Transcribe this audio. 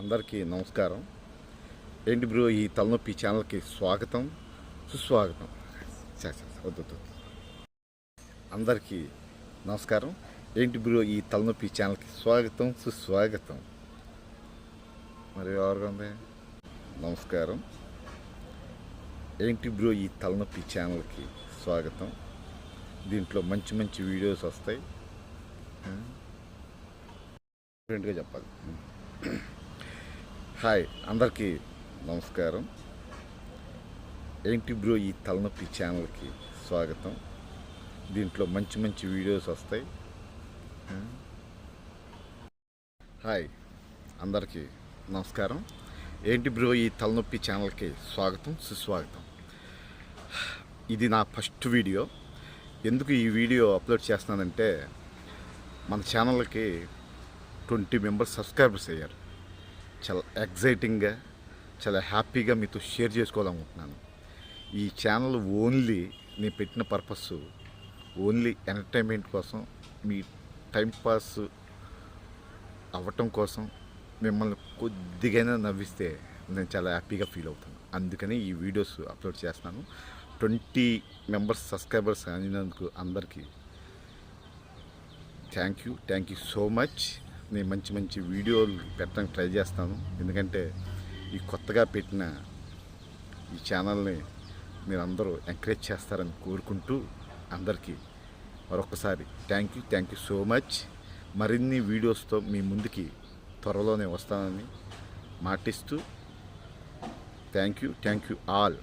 అందరికీ నమస్కారం. ఏంటి బ్రో ఈ తలనొప్పి ఛానల్కి స్వాగతం? సుస్వాగతం. వద్దు, వద్దు. అందరికీ నమస్కారం. ఏంటి బ్రో ఈ తలనొప్పి ఛానల్కి స్వాగతం సుస్వాగతం? మరి ఎవరుగా ఉంది? నమస్కారం. ఏంటి బ్రో ఈ తలనొప్పి ఛానల్కి స్వాగతం? దీంట్లో మంచి మంచి వీడియోస్ వస్తాయి. డిఫరెంట్గా చెప్పాలి. హాయ్ అందరికీ నమస్కారం. ఏంటి బ్రో ఈ తలనొప్పి ఛానల్కి స్వాగతం? దీంట్లో మంచి మంచి వీడియోస్ వస్తాయి. హాయ్ అందరికీ నమస్కారం. ఏంటి బ్రో ఈ తలనొప్పి ఛానల్కి స్వాగతం సుస్వాగతం? ఇది నా ఫస్ట్ వీడియో. ఎందుకు ఈ వీడియో అప్లోడ్ చేస్తున్నానంటే మన ఛానల్కి ట్వంటీ మెంబర్స్ సబ్స్క్రైబర్స్ అయ్యారు. చాలా ఎగ్జైటింగ్గా చాలా హ్యాపీగా మీతో షేర్ చేసుకోవాలనుకుంటున్నాను. ఈ ఛానల్ ఓన్లీ నేను పెట్టిన పర్పస్ ఓన్లీ ఎంటర్టైన్మెంట్ కోసం మీ టైంపాస్ అవ్వటం కోసం మిమ్మల్ని కొద్దిగైనా నవ్విస్తే నేను చాలా హ్యాపీగా ఫీల్ అవుతాను. అందుకని ఈ వీడియోస్ అప్లోడ్ చేస్తున్నాను. ట్వంటీ మెంబర్స్ సబ్స్క్రైబర్స్ అయినందుకు అందరికీ thank you thank you so much నేను మంచి మంచి వీడియోలు పెట్టడానికి ట్రై చేస్తాను. ఎందుకంటే ఈ కొత్తగా పెట్టిన ఈ ఛానల్ని మీరు అందరూ ఎంకరేజ్ చేస్తారని కోరుకుంటూ అందరికీ మరొకసారి thank you thank you so much మరిన్ని వీడియోస్తో మీ ముందుకి త్వరలోనే వస్తానని మాటిస్తూ thank you thank you all